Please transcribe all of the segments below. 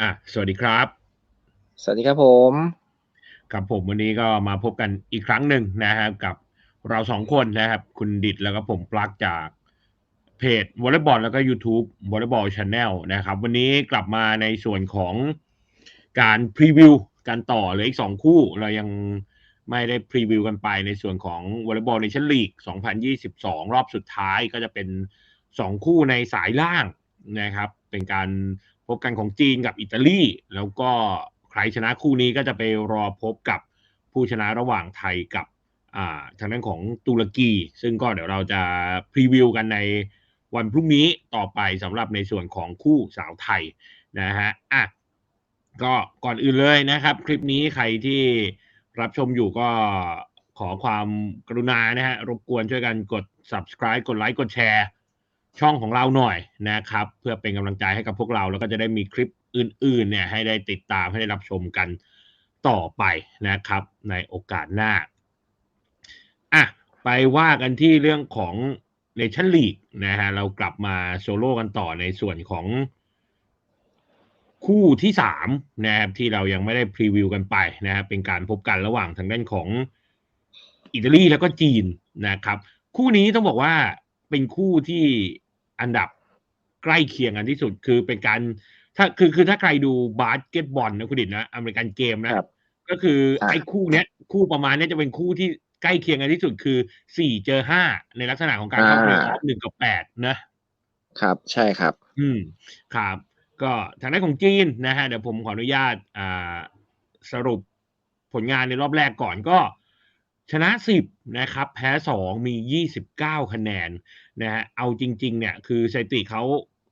อะสวัสดีครับ สวัสดีครับผมครับผมวันนี้ก็มาพบกันอีกครั้งหนึ่งนะครับกับเราสองคนนะครับ คุณดิดแล้วก็ผมปลักจากเพจวอลเลย์บอลแล้วก็ YouTube วอลเลย์บอลชาแนลนะครับ วันนี้กลับมาในส่วนของการพรีวิวกันต่อเหลยอีกสองคู่ เรายังไม่ได้พรีวิวกันไปในส่วนของวอลเลย์บอลเนชั่นลีก 2022 รอบสุดท้ายก็จะเป็นสองคู่ในสายล่างนะครับ เป็นการ พบกันของจีนกับอิตาลี แล้วก็ใครชนะคู่นี้ก็จะไปรอพบกับผู้ชนะระหว่างไทยกับทางด้านของตุรกี ซึ่งก็เดี๋ยวเราจะพรีวิวกันในวันพรุ่งนี้ต่อไปสำหรับในส่วนของคู่สาวไทยนะฮะอะก็ก่อนอื่นเลยนะครับ คลิปนี้ใครที่รับชมอยู่ก็ขอความกรุณานะฮะรบกวนช่วยกันกด subscribe กดไลค์กดแชร์ ช่องของเราหน่อยนะครับ เพื่อเป็นกำลังใจให้กับพวกเรา แล้วก็จะได้มีคลิปอื่นๆเนี่ยให้ได้ติดตามให้ได้รับชมกันต่อไปนะครับ ในโอกาสหน้าอะไปว่ากันที่เรื่องของ Nation League นะฮะเรากลับมาโซโล่กันต่อในส่วนของคู่ที่สามนะครับที่เรายังไม่ได้พรีวิวกันไปนะครับเป็นการพบกันระหว่างทางด้านของอิตาลีแล้วก็จีนนะครับ คู่นี้ต้องบอกว่าเป็นคู่ที่ อันดับใกล้เคียงกันที่สุดคือเป็นการ ถ้าคือคือถ้าใครดูบาสเกตบอลนะคุณดิดนะอเมริกันเกมนะครับก็คือครับไอ้คู่เนี้ยคู่ประมาณเนี้ยจะเป็นคู่ที่ใกล้เคียงกันที่สุดคือสี่เจอห้าในลักษณะของการเข้าเพลย์ออฟหนึ่งกับแปดนะครับใช่ครับ อืมครับ ก็ทางด้านของจีนนะฮะเดี๋ยวผมขออนุญาตอ่าสรุปผลงานในรอบแรกก่อนก็ ชนะสิบนะครับแพ้สองมียี่สิบเก้าคะแนนนะฮะเอาจริงๆเนี่ยคือสถิติเขา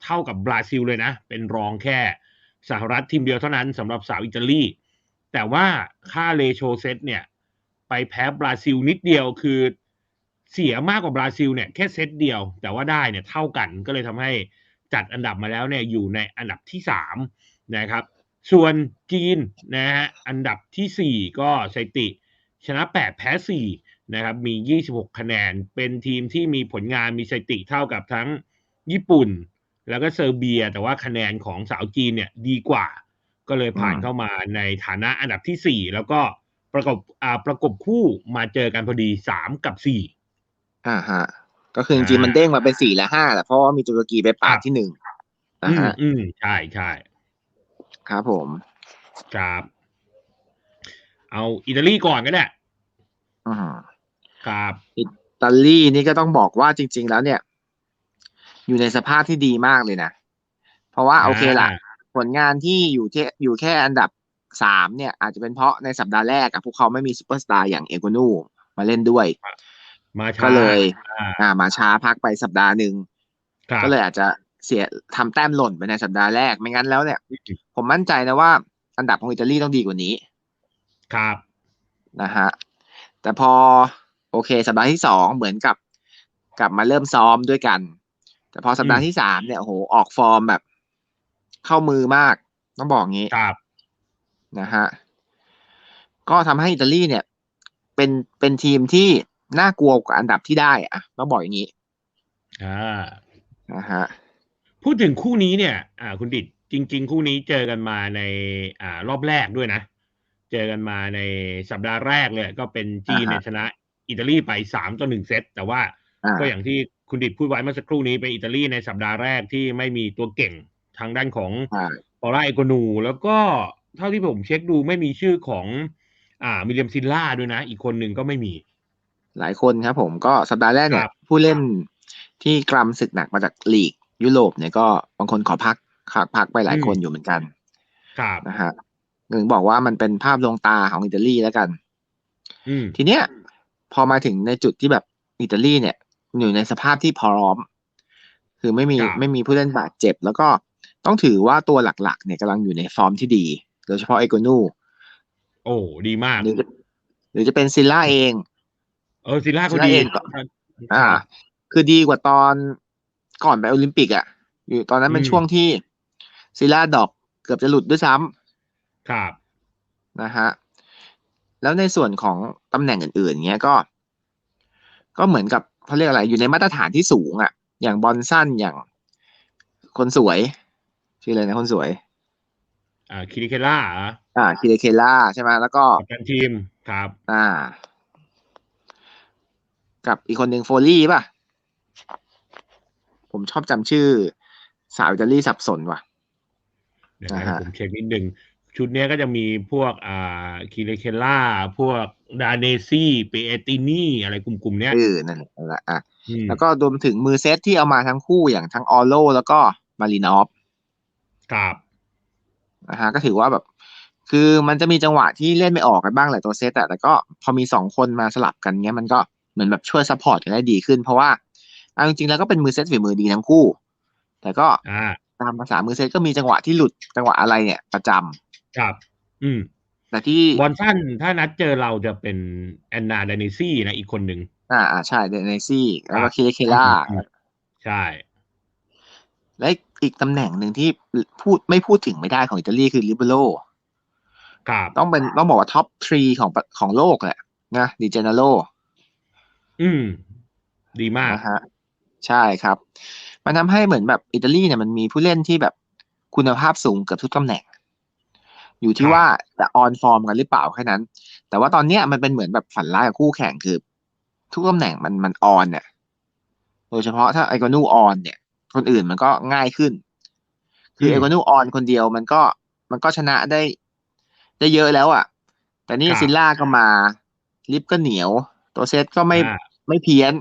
เท่ากับบราซิลเลยนะ เป็นรองแค่สหรัฐทีมเดียวเท่านั้นสำหรับสาวอิตาลี แต่ว่าค่าเลโชเซตเนี่ย ไปแพ้บราซิลนิดเดียวคือเสียมากกว่าบราซิลเนี่ยแค่เซตเดียว แต่ว่าได้เนี่ยเท่ากันก็เลยทำให้จัดอันดับมาแล้วเนี่ยอยู่ในอันดับที่สามนะครับ ส่วนจีนนะฮะอันดับที่สี่ก็สถิติ ชนะ 8 แพ้ 4 นะครับ มี 26 คะแนน เป็นทีมที่มีผลงานมีสถิติเท่ากับทั้งญี่ปุ่น แล้วก็เซอร์เบีย แต่ว่าคะแนนของสาวจีนเนี่ยดีกว่า ก็เลยผ่านอืมเข้ามาในฐานะอันดับที่ 4 แล้วก็ประกบอ่าประกบคู่มาเจอกันพอดี 3 กับ 4 อ่าฮะ ก็คือจริงๆมันเด้งมาเป็นสี่และห้าแหละเพราะว่ามีตุรกีไปปาดที่หนึ่งนะอืมฮะ อืมใช่ใช่ครับผม ครับ เอาอิตาลีก่อนก็ได้อืมครับ อิตาลีนี่ก็ต้องบอกว่าจริง ๆ แล้วเนี่ย อยู่ในสภาพที่ดีมากเลยนะ เพราะว่าโอเคละอ่าผลงานที่อยู่ที่อยู่แค่อันดับสามเนี่ย อาจจะเป็นเพราะในสัปดาห์แรกอะพวกเขาไม่มีซูเปอร์สตาร์อย่างเอโกนูมาเล่นด้วย มาช้าก็เลยอ่าอ่า มาช้าพักไปสัปดาห์หนึ่งครับก็เลยอาจจะเสียทำแต้มหล่นไปในสัปดาห์แรกไม่งั้นแล้วเนี่ย ผมมั่นใจนะว่า อันดับของอิตาลีต้องดีกว่านี้ ครับนะฮะแต่พอโอเค สัปดาห์ที่สองเหมือนกับ กลับมาเริ่มซ้อมด้วยกัน แต่พอสัปดาห์ที่สามเนี่ยโอ้โหออกฟอร์มแบบ เข้ามือมาก ต้องบอกงี้ครับนะฮะก็ทำให้อิตาลีเนี่ย เป็นเป็นทีมที่น่ากลัวกว่าอันดับที่ได้อะต้องบอกอย่างนี้อ่านะฮะพูดถึงคู่นี้เนี่ย อ่า คุณดิดจริง ๆ คู่นี้เจอกันมาในอ่ารอบแรกด้วยนะ เจอกันมาในสัปดาห์แรกเลยก็เป็นจีนเนี่ยชนะอิตาลีไปสามต่อหนึ่งเซตแต่ว่าอ่าก็อย่างที่คุณดิดพูดไว้เมื่อสักครู่นี้เป็นอิตาลีในสัปดาห์แรกที่ไม่มีตัวเก่งทางด้านของอ่าปอร่าเอโกนู แล้วก็เท่าที่ผมเช็คดูไม่มีชื่อของ อ่ามิเลียมซิลล่าด้วยนะ อีกคนหนึ่งก็ไม่มี หลายคนครับผมก็สัปดาห์แรกเนี่คยรับผู้เล่นที่กรำศึกหนักมาจากลีกยุโรปเนี่ยก็บางคนขอพักพักพักไปหลายคนอยู่เหมือนกัน ครับนะฮะ ถึงบอกว่ามันเป็นภาพลวงตาของอิตาลีแล้วกันอืมทีเนี้ย พอมาถึงในจุดที่แบบอิตาลีเนี่ย อยู่ในสภาพที่พร้อม คือไม่มีครับไม่มีผู้เล่นบาดเจ็บ แล้วก็ต้องถือว่าตัวหลักๆ เนี่ยกำลังอยู่ในฟอร์มที่ดี โดยเฉพาะเอโกนูโอ้ดีมากหรือจะหรือจะเป็นซิลล่าเอง เออซิลล่าก็ซิลล่าดีเองก็อ่า คือดีกว่าตอนก่อนไปโอลิมปิกอะ่ะ อยู่ตอนนั้นเป็นอืมช่วงที่ซิลล่าดรอปเกือบจะหลุดด้วยซ้ำ ครับนะฮะแล้วในส่วนของตำแหน่งอื่นๆเงี้ยก็ ก็เหมือนกับเขาเรียกอะไรอยู่ในมาตรฐานที่สูงอะ่ะ อย่างบอลสั้นอย่างคนสวย ชื่ออะไรนะคนสวย อ่าคิริเคล่าอ่าคิเดเคล่าใช่ไหมแล้วก็กัปตันทีมครับ อ่า กับอีกคนหนึ่งโฟลี่ป่ะ ผมชอบจำชื่อ สาวอิตาลีสับสนว่ะเดี๋ยวนะอ่าฮะผมเช็คนิดนึง ชุดเนี้ยก็จะมีพวกอ่าคิริเคล่า พวกดาเนซี่เปเอตินี่ อะไรกลุ่มๆเนี้ยเออนั่นแหละนั่นแหละอะอืมแล้วก็รวมถึงมือเซตที่เอามาทั้งคู่อย่างทั้งออโลแล้วก็มารินอฟครับนะฮะก็ถือว่าแบบ คือมันจะมีจังหวะที่เล่นไม่ออกกันบ้างแหละตัวเซตอะแต่ก็พอมีสองคนมาสลับกันเงี้ยมันก็เหมือนแบบช่วยซัพพอร์ตกันได้ดีขึ้น เพราะว่าเอาจริงๆแล้วก็เป็นมือเซตฝีมือดีทั้งคู่ แต่ก็อ่าตามภาษามือเซตก็มีจังหวะที่หลุดจังหวะอะไรเนี่ยประจำ ครับ อืม แต่ที่บอลสั้นถ้านัดเจอเราจะเป็นแอนนาดาเนซี่นะอีกคนหนึ่งอ่าอ่าใช่เดนซี่แล้วครัก็บเคเคล่าอืมใช่ และอีกตำแหน่งหนึ่งที่พูดไม่พูดถึงไม่ได้ของอิตาลีคือลิเบโรครับต้องเป็นต้องบอกว่าท็อปทรีของประของโลกแหละนะดิเจเนโรอืม ดีมากนะฮะใช่ครับ มันทำให้เหมือนแบบอิตาลีเนี่ยมันมีผู้เล่นที่แบบคุณภาพสูงเกือบทุกตำแหน่ง อยู่ที่ครับว่าจะออนฟอร์มกันหรือเปล่าแค่นั้น แต่ว่าตอนเนี้ยมันเป็นเหมือนแบบฝันร้ายของคู่แข่งคือ ทุกตำแหน่งมันมันออนเนี่ยโดยเฉพาะถ้าไอกอนูออนเนี่ย คนอื่นมันก็ง่ายขึ้น คือไอกอนูออนคนเดียวมันก็มันก็ชนะได้ ได้เยอะแล้วอะ่ะ แต่นี่ครับซิลล่าก็มา ลิฟก็เหนียว ตัวเซตก็ไม่อ่าไม่เพี้ยน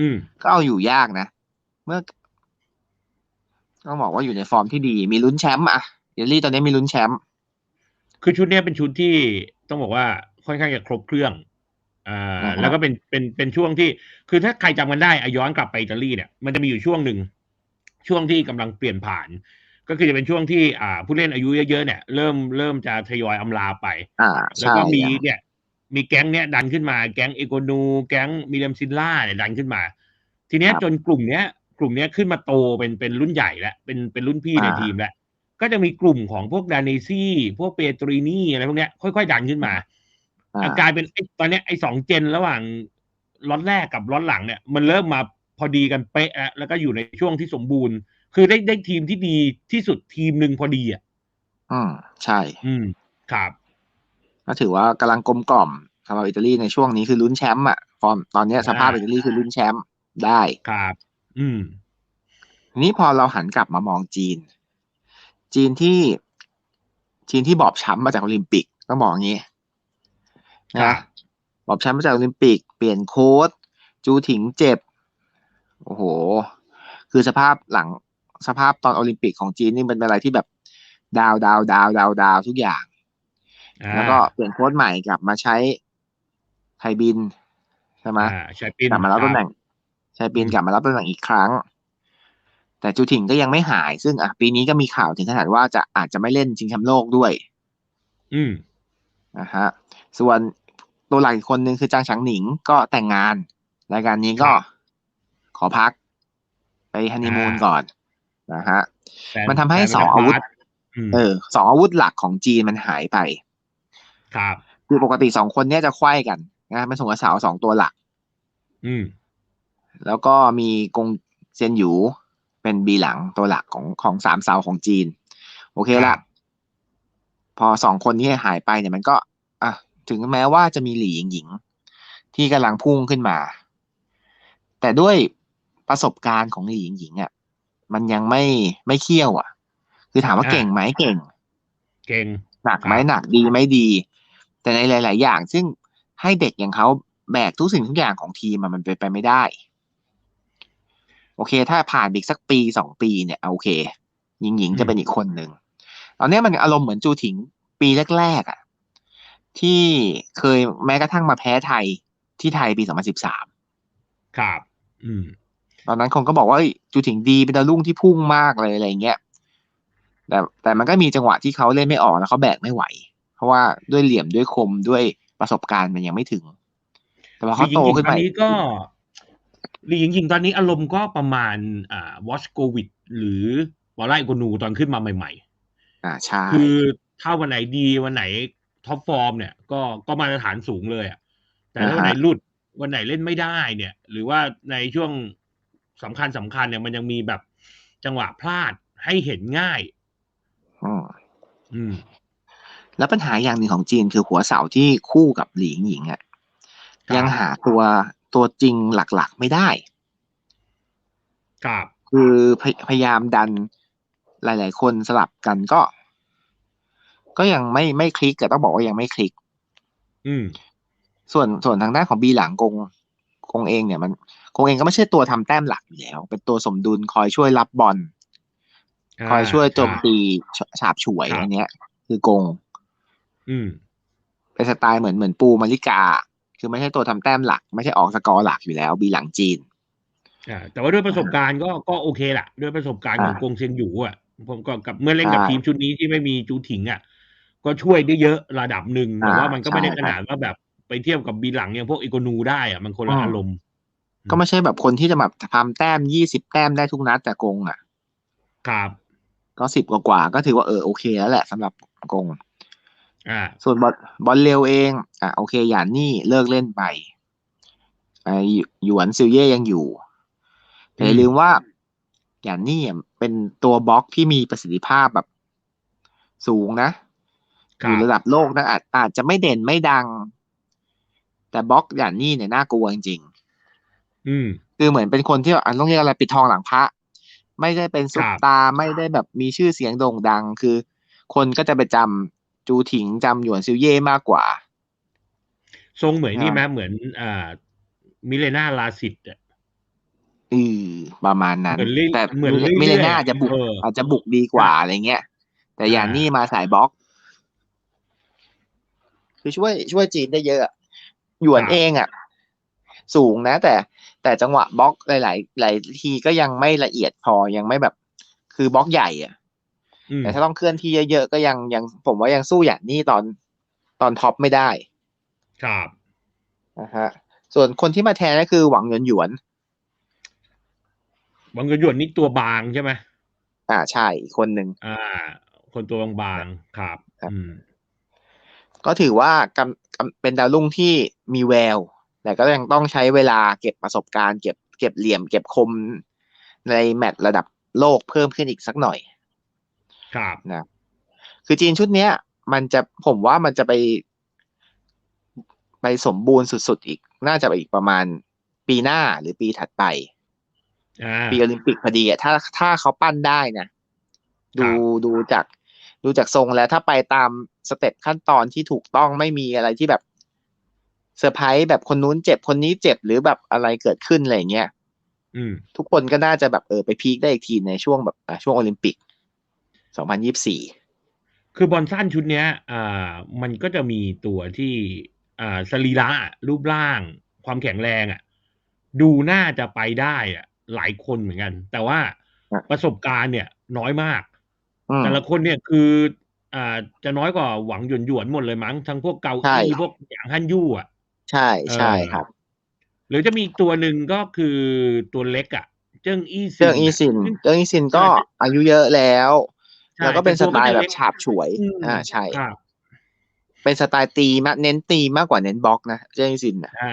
อืมก็เอาอยู่ยากนะ เมื่อต้องบอกว่าอยู่ในฟอร์มที่ดี มีลุ้นแชมป์อะเยลลี่ตอนนี้มีลุ้นแชมป์ คือชุดเนี้ยเป็นชุดที่ต้องบอกว่าค่อนข้างจะครบเครื่องอ่าอ่าฮะแล้วก็เป็นเป็นเป็นช่วงที่ คือถ้าใครจำกันได้อะย้อนกลับไปอิตาลีเนี่ยมันจะมีอยู่ช่วงหนึ่งช่วงที่กำลังเปลี่ยนผ่าน ก็คือจะเป็นช่วงที่อ่าผู้เล่นอายุเยอะๆเนี่ยเริ่มเริ่มจะทยอยอำลาไปอ่าแล้วใช่ก็มีอะเนี่ย มีแก๊งเนี้ยดันขึ้นมาแก๊งเอโกนู แก๊งมิเลมซินล่าเนี่ยดันขึ้นมา ทีเนี้ยจนกลุ่มเนี้ย กลุ่มเนี้ยขึ้นมาโตเป็นเป็นรุ่นใหญ่แล้วเป็นเป็นรุ่นพี่ในทีมแล้ว ก็จะมีกลุ่มของพวกดานิซี่ พวกเปโตรินี่อะไรพวกเนี้ยค่อยๆดันขึ้นมาอ่าอะกลายเป็นไอ้ตอนเนี้ยไอ้สองเจนระหว่างล็อตแรกกับล็อตหลังเนี่ย มันเริ่มมาพอดีกันเป๊ะแล้วแล้วก็อยู่ในช่วงที่สมบูรณ์ คือได้ได้ทีมที่ดีที่สุดทีมหนึ่งพอดีอะอืมใช่ อืมครับ ก็ถือว่ากำลังกลมกล่อมสำหรับอิตาลีในช่วงนี้คือลุ้นแชมป์อะฟอร์มตอนเนี้ยสภาพอ่าอิตาลีคือลุ้นแชมป์ได้ครับ อืมทีนี้พอเราหันกลับมามองจีน จีนที่จีนที่บอบช้ำมาจากโอลิมปิกต้องบอกอย่างนี้ครันะบบอบช้ำมาจากโอลิมปิก เปลี่ยนโค้ดจูถิงเจ็บ โอ้โห คือสภาพหลังสภาพตอนโอลิมปิกของจีนนี่เป็นอะไรที่แบบดาวดาวดาวดาวดาวทุกอย่างอ่าแล้วก็เปลี่ยนโค้ดใหม่กลับมาใช้ไทยบินใช่ไหมอ่าใช่ปินกลับมารับคตำแหน่งใช้ปีนอืมกลับมารับตำแหน่งอีกครั้ง แต่จูถิงก็ยังไม่หาย ซึ่งอะปีนี้ก็มีข่าวถึงขนาดว่าจะอาจจะไม่เล่นชิงแชมป์โลกด้วย อืมนะฮะ ส่วนตัวหลักอีกคนนึงคือจางฉังหนิงก็แต่งงาน รายการนี้ก็ครับขอพัก ไปฮันนีมูนอ่าก่อนนะฮะแฟมันทำให้แฟสองอาวุธมเออสองอาวุธหลักของจีนมันหายไป ครับคือปกติสองคนเนี้ยจะไขว้กันนะเป็นสงกระสาวสองตัวหลัก อืม แล้วก็มีกงเซียนหยู เป็นบีหลังตัวหลักของของสามเสาของจีน โอเคครัละบพอสองคนนี้หายไปเนี่ยมันก็อะถึงแม้ว่าจะมีหลี่หญิงหญิง ที่กำลังพุ่งขึ้นมา แต่ด้วยประสบการณ์ของหลี่หญิงหญิงอะมันยังไม่ไม่เคี่ยว อะ คือถามว่าอ่าเก่งไหมเก่ง เก่งหนักไหมครับหนักดีไหมดี แต่ในหลาย ๆ อย่าง ซึ่งให้เด็กอย่างเขาแบกทุกสิ่งทุกอย่างของทีมอะมันเป็นไปไม่ได้ โอเค ถ้าผ่านอีกสักปีสองปีเนี่ยโอเค หญิงหญิงอืมจะเป็นอีกคนหนึ่งตอนเนี้ยมันอารมณ์เหมือนจูถิงปีแรกๆอะที่เคยแม้กระทั่งมาแพ้ไทยที่ไทยปี2013ครับ อืม ตอนนั้นคนก็บอกว่าเอ้ยจูถิงดีเป็นดาวรุ่งที่พุ่งมากเลยอะไรเงี้ยแต่แต่มันก็มีจังหวะที่เขาเล่นไม่ออกแล้วเขาแบกไม่ไหว เพราะว่าด้วยเหลี่ยมด้วยคมด้วยประสบการณ์มันยังไม่ถึง แต่พอเขาโตขึ้นตไปอนนี้ก็ลี หญิงหญิงตอนนี้อารมณ์ก็ประมาณอ่าวอชโกวิดหรือวอลไลโกนูตอนขึ้นมาใหม่อ่าใช่ๆคือถ้าวันไหนดีวันไหนท็อปฟอร์มเนี่ยก็ก็มาตรฐานสูงเลยอะแต่ถ้าวันไหนหลุดวันไหนเล่นไม่ได้เนี่ย หรือว่าในช่วงสำคัญสำคัญเนี่ยมันยังมีแบบจังหวะพลาดให้เห็นง่ายอืมอืม แล้วปัญหาอย่างหนึ่งของจีนคือหัวเสาที่คู่กับหลิงหญิงอะครับยังหาตัว ตัวจริงหลักๆไม่ได้ ครับ คือพยพยายามดันหลาย ๆ คนสลับกันก็ ก็ยังไม่ไม่คลิกก็ต้องบอกว่ายังไม่คลิก อืม ส่วนส่วนทางด้านของบีหลังกงกงเองเนี่ยมันกงเองก็ไม่ใช่ตัวทำแต้มหลักอยู่แล้ว เป็นตัวสมดุลคอยช่วยรับบอลคอยช่วยโจมตีฉฉาบฉวยครับอันเนี้ย คือกง อืมเป็นสไตล์เหมือนเหมือนปูมาริกา คือไม่ใช่ตัวทำแต้มหลัก ไม่ใช่ออกสกอร์หลักอยู่แล้วบีหลังจีนอ่าแต่ว่าด้วยประสบการณ์ก็ก็โอเคแหละด้วยประสบการณ์ของอ่ากงเซียนหยูอะผมก็กับเมื่อเล่นกับใช่ทีมชุดนี้ที่ไม่มีจูถิงอะก็ช่วยได้เยอะระดับหนึ่งแต่อ่าว่ามันก็ไม่ได้ใช่ขนาดว่าแบบไปเทียบกับบีหลังอย่างพวกอีโกนูได้อะมันคนละอืมอารมณ์ก็ไม่ใช่แบบคนที่จะแบบทำแต้มยี่สิบแต้มได้ทุกนัดแต่กงอะ ครับ ก็สิบกว่าๆก็ถือว่าเออโอเคแล้วแหละสำหรับกง อ่า ส่วนบอลบอลเร็วเอง อะโอเคหยานนี่เลิกเล่นไปไอหยวนซิลเย่ยังอยู่แต่อย่าอืมลืมว่าหยานนี่อะเป็นตัวบล็อกที่มีประสิทธิภาพแบบสูงนะคอรัยู่บระดับโลกนะอาจอาจจะไม่เด่นไม่ดัง แต่บล็อกหยานนี่เนี่ยน่ากลัวจริงอืมๆคือเหมือนเป็นคนที่อะต้องเรียกอะไรปิดทองหลังพระ ไม่ได้เป็นซุปครับตาร์ไม่ได้แบบมีชื่อเสียงโด่งดัง คือ คนก็จะไปจำ จูถิงจำหยวนซิลเย่มากกว่า ทรงเหมือนนี่อ่าไหมเหมือนอ่ามิเลนาลาสิตอะเออประมาณนั้นเหมือนเรื่อยแต่เหมือนเรื่อยๆมิเลน่าจะบุกเออออาจจะบุกดีกว่าอะไรเงี้ย แต่อย่างอ่านี่นี่มาสายบล็อก คือช่วยช่วยจีนได้เยอะอะหยวนเองอะ สูงนะ แต่แต่จังหวะบล็อกหลาย ๆ หลายทีก็ยังไม่ละเอียดพอยังไม่แบบ คือบล็อกใหญ่อะอืม แต่ถ้าต้องเคลื่อนที่เยอะๆก็ยังยังผมว่ายังสู้อย่างนี่ตอนตอนท็อปไม่ได้ ครับนะฮะส่วนคนที่มาแทนก็คือหวังหยวนหยวนบางกหยวนนี่ตัวบางใช่ไหมอ่าใช่อีกคนหนึ่งอ่า คนตัวบางๆครับครับอืมก็ถือว่ากำกำเป็นดาวรุ่งที่มีแวว แต่ก็ยังต้องใช้เวลาเก็บประสบการณ์ เก็บเก็บเหลี่ยม เก็บคมในแมตช์ระดับโลกเพิ่มขึ้นอีกสักหน่อย ครับนะคือจีนชุดเนี้ย มันจะผมว่ามันจะไป ไปสมบูรณ์สุดๆอีก น่าจะไปอีกประมาณปีหน้าหรือปีถัดไปอ่าปีโอลิมปิกพอดีอะถ้าถ้าเขาปั้นได้นะดูครับดูจากดูจากทรงแล้วถ้าไปตามสเต็ปขั้นตอนที่ถูกต้องไม่มีอะไรที่แบบเซอร์ไพรส์แบบคนนู้นเจ็บคนนี้เจ็บหรือแบบอะไรเกิดขึ้นอะไรอย่างเงี้ยอืมทุกคนก็น่าจะแบบเออไปพีคได้อีกทีในช่วงแบบอะช่วงโอลิมปิก 2024คือบอลสั้นชุดเนี้ยอ่ามันก็จะมีตัวที่อ่าสรีระรูปร่าง ความแข็งแรงอะ ดูน่าจะไปได้อะ หลายคนเหมือนกัน แต่ว่าครับประสบการณ์เนี่ย น้อยมากอืมแต่ละคนเนี่ยคืออ่าจะน้อยกว่าหวังหยวนหยวนๆหมดเลยมั้ง ทั้งพวกเกาใช่อี้พวกอย่างฮั่นยู่อะ ใช่ใช่เออครับ หรือจะมีอีกตัวหนึ่งก็คือตัวเล็กอะ เจิ้งอี้ซินเรื่องอีซินซึ่งเรื่องอีซินก็ใช่อายุเยอะแล้วใช่ แล้วก็เป็นสไตล์แบบตัวก็จะเล็กฉาบฉวยอืมอ่าใช่ครับเป็นสไตล์ตีมากเน้นตีมากกว่าเน้นบล็อกนะเรื่องอีซินอะอ่า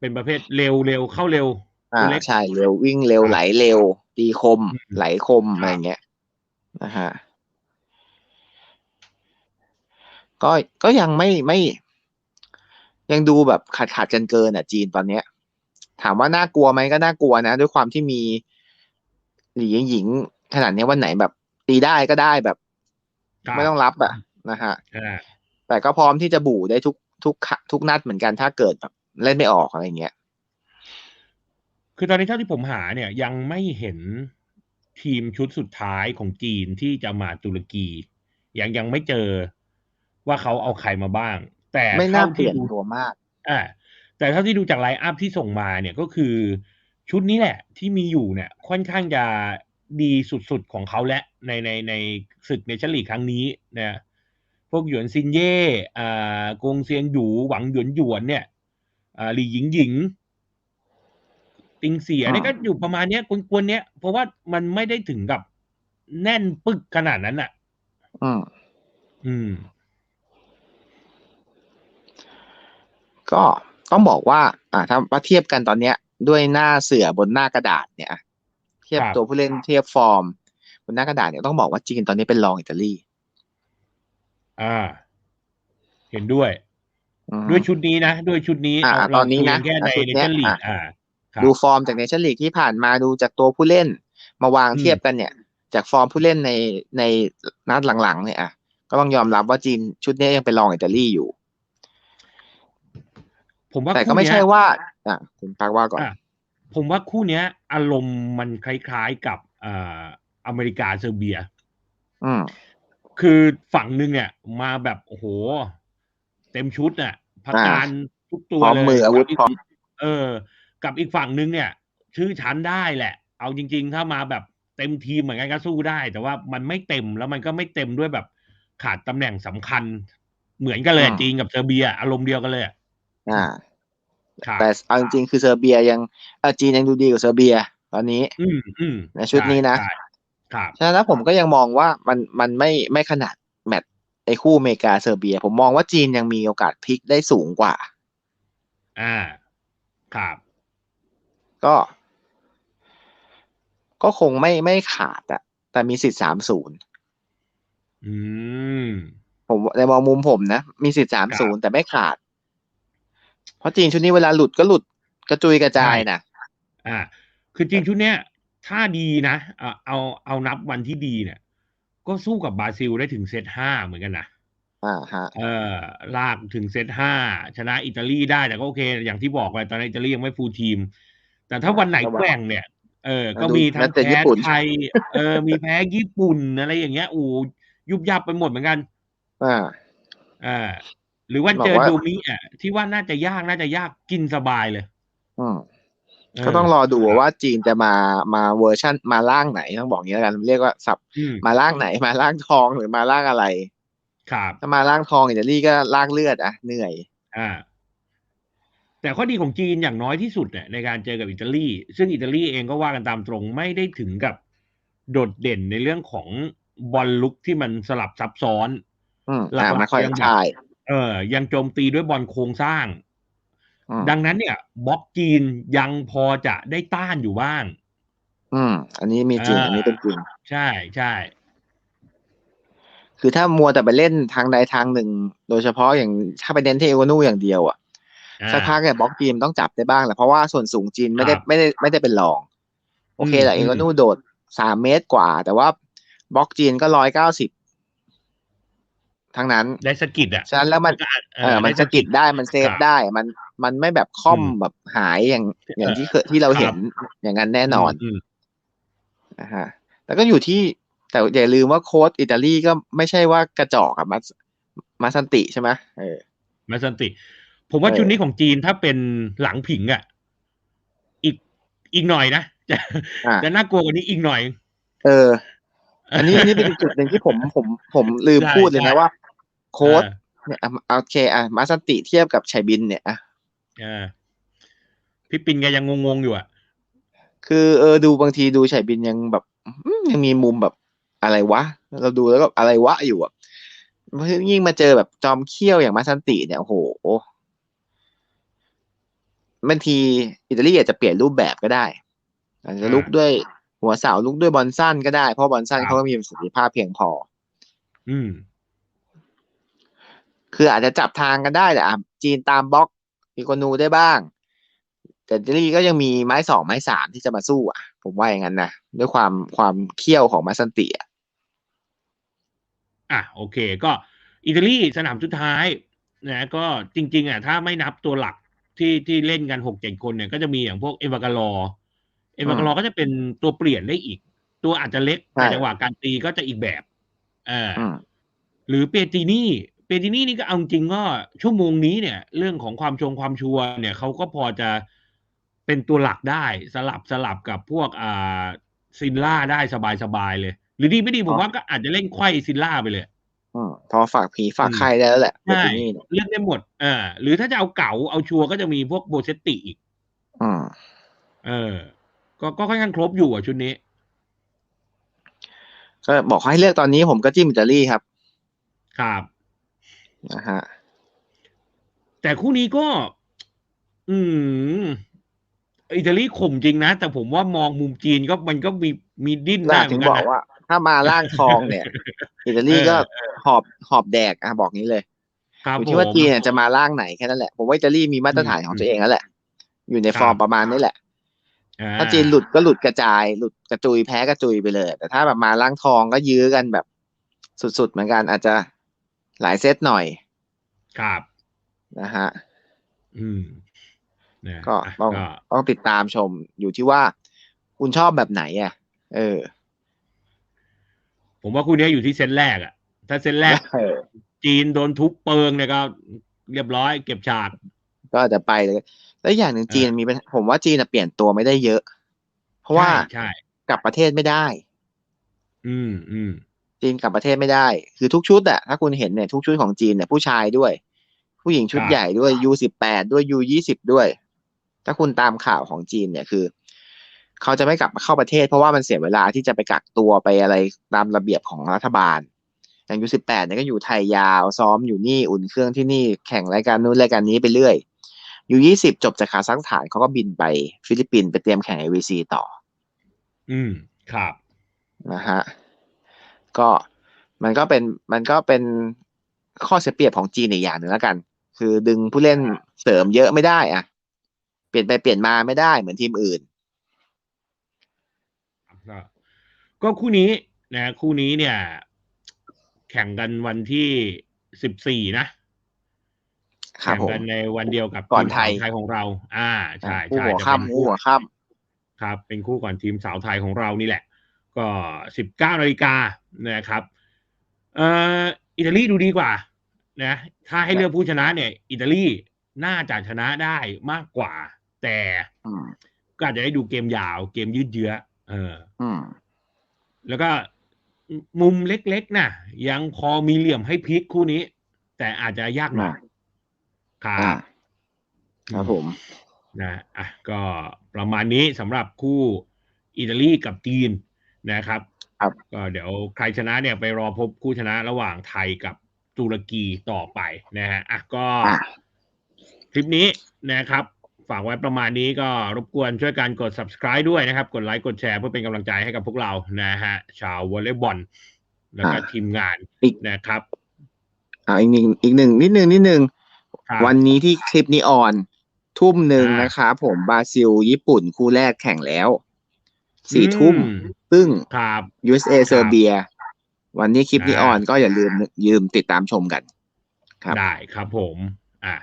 เป็นประเภทเร็วเร็วเข้าเร็วอ่าตัวเล็กใช่เร็ววิ่งเร็วครับไหลเร็วตีคมอืมไหลคมครับอะไรเงี้ยนะฮะก็ก็ยังไม่ไม่ ยังดูแบบขาดขาดกันเกินอะ จีนตอนเนี้ย ถามว่าน่ากลัวไหมก็น่ากลัวนะ ด้วยความที่มีหลีหญิงขนาดเนี้ยวันไหนแบบ ตีได้ก็ได้แบบครับไม่ต้องรับอะนะฮะอ่าแต่ก็พร้อมที่จะบู่ได้ทุกทุกขะทุกนัดเหมือนกันถ้าเกิดแบบเล่นไม่ออกอะไรเงี้ย คือตอนนี้เท่าที่ผมหาเนี่ย ยังไม่เห็นทีมชุดสุดท้ายของจีนที่จะมาตุรกียังยังไม่เจอว่าเขาเอาใครมาบ้าง แต่ไม่น่าท่เปลี่ยนที่ดูตัวมากอ่าแต่เท่าที่ดูจากไลน์อัพที่ส่งมาเนี่ยก็คือชุดนี้แหละ ที่มีอยู่เนี่ย ค่อนข้างจะ ดีสุดๆของเขาและในในในศึกในชลีกครั้งนี้นะพวกหยวนซินเย่อ่ากงเซียงหยูหวังหยวนหยวนเนี่ยอ่าหลี่หญิงหญิง ติงเสียเนี่ยอ่าก็อยู่ประมาณเนี้ยกวนๆเนี้ยเพราะว่ามันไม่ได้ถึงกับแน่นปึกขนาดนั้นอะอืมอืม ก็ต้องบอกว่า อ่าถ้าว่าเทียบกันตอนเนี้ย ด้วยหน้าเสือบนหน้ากระดาษเนี่ย เทียบครับตัวผู้เล่นเทียบฟอร์มบนหน้ากระดาษเนี่ยต้องบอกว่าจีนตอนนี้เป็นรองอิตาลีอ่า เห็นด้วยอืมด้วยชุดนี้นะ ด้วยชุดนี้อ่าเอาตอนนี้นะเราคุยกัแค่ในชุดเนเนี้ยชั่นลีกอะอ่าครับดูฟอร์มจากเนชั่นลีกที่ผ่านมาดูจากตัวผู้เล่น มาวางอืมเทียบกันเนี่ย จากฟอร์มผู้เล่นในในนัดหลังๆเนี่ยอะก็ต้องยอมรับว่าจีนชุดนี้ยังเป็นรองอิตาลีอยู่ ผมว่าแต่ก็คู่ไม่เนี้ยใช่ว่าอะคุณปักว่าก่อนอะ ผมว่าคู่เนี้ย อารมณ์มันคล้ายๆกับอ่าอเมริกาเซอร์เบียอืมคือฝั่งหนึ่งเนี่ย มาแบบโอ้โห เต็มชุดน่ะพักการทุกตัวพร้อมเลยมืออาวุธกับกพร้อมเออ กับอีกฝั่งหนึ่งเนี่ย ชื่อชั้นได้แหละ เอาจริง ๆ ถ้ามาแบบเต็มทีมเหมือนกันก็สู้ได้ แต่ว่ามันไม่เต็มแล้วมันก็ไม่เต็มด้วยแบบขาดตำแหน่งสำคัญ เหมือนกันเลยจีนกับเซอร์เบีย อารมณ์เดียวกันเลยอะอ่าครับ แต่เอาจริงๆคือเซอร์เบียยังเออจีนยังดูดีกว่าเซอร์เบีย ตอนนี้อืมอืมในชุดนี้นะใช่ครับฉะนั้นแล้วผมก็ยังมองว่ามันมันไม่ไม่ขนาดแมตช์ไอ้คู่อเมริกาเซอร์เบีย ผมมองว่าจีนยังมีโอกาสพลิกได้สูงกว่า อ่า ครับ ก็ ก็คงไม่ไม่ขาดอะแต่มีสิทธิ์สามศูนย์อืม ผมในมองมุมผมนะ มีสิทธิ์สามศูนย์แต่ไม่ขาด เพราะจีนชุดนี้เวลาหลุดก็หลุดกระจุยกระจายใช่นะอ่า คือจริงชุดเนี้ย ถ้าดีนะเอาเอาเอานับวันที่ดีเนี่ย ก็สู้กับบราซิลได้ถึงเซตห้าเหมือนกันนะอ่าฮะเออลากถึงเซตห้าชนะอิตาลีได้แต่ก็โอเค อย่างที่บอกไปตอนนั้นอิตาลียังไม่ฟูลทีม แต่ถ้าวันไหนแกว่งเนี่ยเออ ก็มีทั้งแพ้ไทย เออ มีแพ้ญี่ปุ่นอะไรอย่างเงี้ย โอ้ยุบยับไปหมดเหมือนกัน อ่า อ่าห รือว่าเจอบอกว่าโดมิอะที่ว่าน่าจะยากน่าจะยากกินสบายเลย อืมเก็ต้องรอดูว่าจีนจะมามาเวอร์ชั่นมาล่างไหนต้องบอกอย่างนี้แล้วกันเรียกว่าสับอืมมาล่างไหน มาล่างทองหรือมาล่างอะไร ครับ ถ้ามาล่างทองอิตาลีก็ล่างเลือดอะเหนื่อย อ่า แต่ข้อดีของจีนอย่างน้อยที่สุดเนี่ยในการเจอกับอิตาลี ซึ่งอิตาลีเองก็ว่ากันตามตรงไม่ได้ถึงกับโดดเด่นในเรื่องของบอลลุกที่มันสลับซับซ้อนอืมหลักๆอ่าไม่ค่อยยังแบบใช่ เออยังโจมตีด้วยบอลโครงสร้างอืมดังนั้นเนี่ยบล็อกจีนยังพอจะได้ต้านอยู่บ้าง อืม อันนี้มีจริงอ่าอันนี้เป็นจริง ใช่ใช่คือถ้ามัวแต่ไปเล่นทางใดทางหนึ่ง โดยเฉพาะอย่างถ้าไปเน้นที่เอโกนูอย่างเดียวอะอ่าสักพักเนี่ยบล็อกจีนต้องจับได้บ้างแหละเพราะว่าส่วนสูงจีนไม่ได้ครับไม่ได้ไม่ได้เป็นรอง โอเคอืมแหละอืเอมโกนูโดดสามเมตรกว่า แต่ว่าบล็อกจีนก็ร้อยเก้าสิบ ทั้งนั้นได้สะกิดอะฉะนั้นแล้วมันก็อาจเออมันได้สะกิดได้มันเซฟครับได้มันมันไม่แบบค่อมอืมแบบหายอย่างอย่างที่เคยที่เราครับเห็นอย่างนั้นแน่นอนมนะฮะแล้วก็อยู่ที่แต่อย่าลืมว่าโค้ชอิตาลีก็ไม่ใช่ว่ากระจอกอะมามาสันติใช่ไหมเออมาสันติ ผมว่าเออชุดนี้ของจีนถ้าเป็นหลังผิงอะอีกอีกหน่อยนะจะอ่าจะน่ากลัวกว่านี้อีกหน่อย เออ อันนี้อันนี้เป็นจุดหนึ่งที่ผมผมผมลืมใช่พูดเลยใช่นะว่า โค้ชเออเนี่ยอะโอเค อะ มาสันติเทียบกับชัยบินเนี่ยอะเออพี่ปินแกยังงงๆอยู่อะ คือเออดูบางทีดูชัยบินยังแบบอืมยังมีมุมแบบอะไรวะ เราดูแล้วก็อะไรวะอยู่อะยิ่งมาเจอแบบจอมเขี้ยวอย่างมาสันติเนี่ยโอ้โหบางทีอิตาลีอาจจะเปลี่ยนรูปแบบก็ได้อาจจะลุกด้วยหัวเสาลุกด้วยบอลสั้นก็ได้ เพราะบอลสั้นครับเขาก็มีประสิทธิภาพเพียงพอ อืม คืออาจจะจับทางกันได้แหละอะจีนตามบล็อกอีโกนูได้บ้าง แต่อิตาลีก็ยังมีไม้สองไม้สามที่จะมาสู้อะ ผมว่าอย่างนั้นนะด้วยความความเขี้ยวของมาสันติอะอะโอเค ก็อิตาลีสนามสุดท้ายนะก็จริง ๆ อะ ถ้าไม่นับตัวหลักที่ที่เล่นกันหกเจ็ดคนเนี่ยก็จะมีอย่างพวกเอวากาลอเอวากาลอก็จะเป็นตัวเปลี่ยนได้อีก ตัวอาจจะเล็กใช่แต่จังหวะการตีก็จะอีกแบบเออออืมหรือเปตินี่ เปตินี่นี่ก็เอาจริงก็ชั่วโมงนี้เนี่ย เรื่องของความชงความชัวร์เนี่ยเขาก็พอจะเป็นตัวหลักได้สลับสลับกับพวกอ่าซินล่าได้สบายๆเลย หรือดีไม่ดีผมว่าก็อาจจะเล่นไขว้ซินล่าไปเลยอืมพอฝากผีฝากอืมไข่ได้แล้วแหละเบใช่ตินี่เนี่ยเลือกได้หมดเออหรือถ้าจะเอาเก๋าเอาชัวร์ก็จะมีพวกโบเซตติอีกอืมเออ ก็ก็ค่อนข้างครบอยู่อะชุดนี้ก็บอกให้เลือกตอนนี้ผมก็จิ้มอิตาลีครับ ครับ นะฮะแต่คู่นี้ก็ อืมอิตาลีข่มจริงนะ แต่ผมว่ามองมุมจีนก็มันก็มีมีดิ้นน่าได้เหมืถึองนกันบอกนะ ว่า ถ้ามาล่างทองเนี่ย อิตาลีก็หอบหอบแดกอะบอกนี้เลยครับอยู่ผที่มว่าจีนเนี่ยจะมาล่างไหนแค่นั้นแหละผมว่าอิตาลีมีมาตรฐานของตัวเองแล้วแหละ อยู่ในฟอร์มครับ ประมาณนี้แหละ อ่ถ้าจีนหลุดก็หลุดกระจาย หลุดกระจุยแพ้กระจุยไปเลย แต่ถ้าแบบมาล่างทองก็ยื้อกันแบบสุดๆเหมือนกันอาจจะ หลายเซตหน่อย ครับ นะฮะ อืมนะก็อะต้องก็ต้องติดตามชมอยู่ที่ว่า คุณชอบแบบไหนอะ เออ ผมว่าคู่นี้อยู่ที่เซตแรกอะถ้าเซตแรกเออจีนโดนทุบเปิงเนี่ยก็เรียบร้อยเก็บฉาก ก็อาจจะไปเลย แล้วอย่างหนึ่งเออจีนมีปัญหาผมว่าจีนน่ะเปลี่ยนตัวไม่ได้เยอะ เพราะว่าใช่ใช่กลับประเทศไม่ได้ อืมอืม จีนกลับประเทศไม่ได้ คือทุกชุดอะถ้าคุณเห็นเนี่ยทุกชุดของจีนเนี่ยผู้ชายด้วย ผู้หญิงชุดครับใหญ่ด้วยยูสิบแปดด้วยยูยี่สิบด้วย ถ้าคุณตามข่าวของจีนเนี่ยคือ เขาจะไม่กลับมาเข้าประเทศ เพราะว่ามันเสียเวลาที่จะไปกักตัวไปอะไรตามระเบียบของรัฐบาล อย่างยูสิบแปดเนี่ยก็อยู่ไทยยาว ซ้อมอยู่นี่อุ่นเครื่องที่นี่แข่งรายการนู้นรายการนี้ไปเรื่อยยูยี่สิบจบจากคาซัคสถานเขาก็บินไปฟิลิปปินส์ไปเตรียมแข่งเอวีซีต่อ อืมครับนะฮะ ก็มันก็เป็นมันก็เป็นข้อเสียเปรียบของจีนอีกอย่างหนึ่งแล้วกัน คือดึงผู้เล่นเสริมเยอะไม่ได้อะเปลี่ยนไปเปลี่ยนมาไม่ได้เหมือนทีมอื่นก็ก็คู่นี้นะคู่นี้เนี่ย แข่งกันวันที่สิบสี่นะครับแข่งผมกันในวันเดียวกับก่อนทีมไทยสาวไทยของเรา อ่าใช่คู่ใช่หัวจะเป็นค่ำคู่คู่หัวค่ครับ เป็นคู่ก่อนทีมสาวไทยของเรานี่แหละ ก็สิบเก้านาฬิกา นะครับเอ่ออิตาลีดูดีกว่านะถ้าให้เลือกผู้ชนะเนี่ย อิตาลีน่าจะชนะได้มากกว่า แต่ำอืมก็อาจจะได้ดูเกมยาว เกมยืดเยื้อเอออืมแล้วก็มุมเล็กๆนะยังพอมีเหลี่ยมให้พลิกคู่นี้ แต่อาจจะยากหน่อยครัอ่าบครับผมนะอะก็ประมาณนี้สำหรับคู่อิตาลีกับจีนนะครับ ครับก็เดี๋ยวใครชนะเนี่ยไปรอพบคู่ชนะระหว่างไทยกับตุรกีต่อไปนะฮะอะก็อะคลิปนี้นะครับฝากไว้ประมาณนี้ก็รบกวนช่วยการกด subscribe ด้วยนะครับ กดไลค์กดแชร์เพื่อเป็นกำลังใจให้กับพวกเรานะฮะ ชาววอลเลย์บอลแล้วก็อะทีมงานอีกนะครับอ่าอีกหนึ่งอีกหนึ่งนิดหนึ่งนิดหนึ่งครับวันนี้ที่คลิปนี้ออน ทุ่มหนึ่งอ่านนะครับผมบราซิลญี่ปุ่นคู่แรกแข่งแล้ว สี่ทุ่มอืม ซึ่งครับ USA เซอร์เบีย วันนี้คลิปนี้อ่าออนก็อย่าลืมยืมติดตามชมกัน ครับได้ครับผมอะ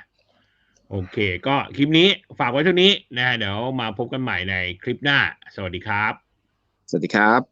โอเค ก็คลิปนี้ฝากไว้เท่านี้นะฮะเดี๋ยวมาพบกันใหม่ในคลิปหน้า สวัสดีครับ สวัสดีครับ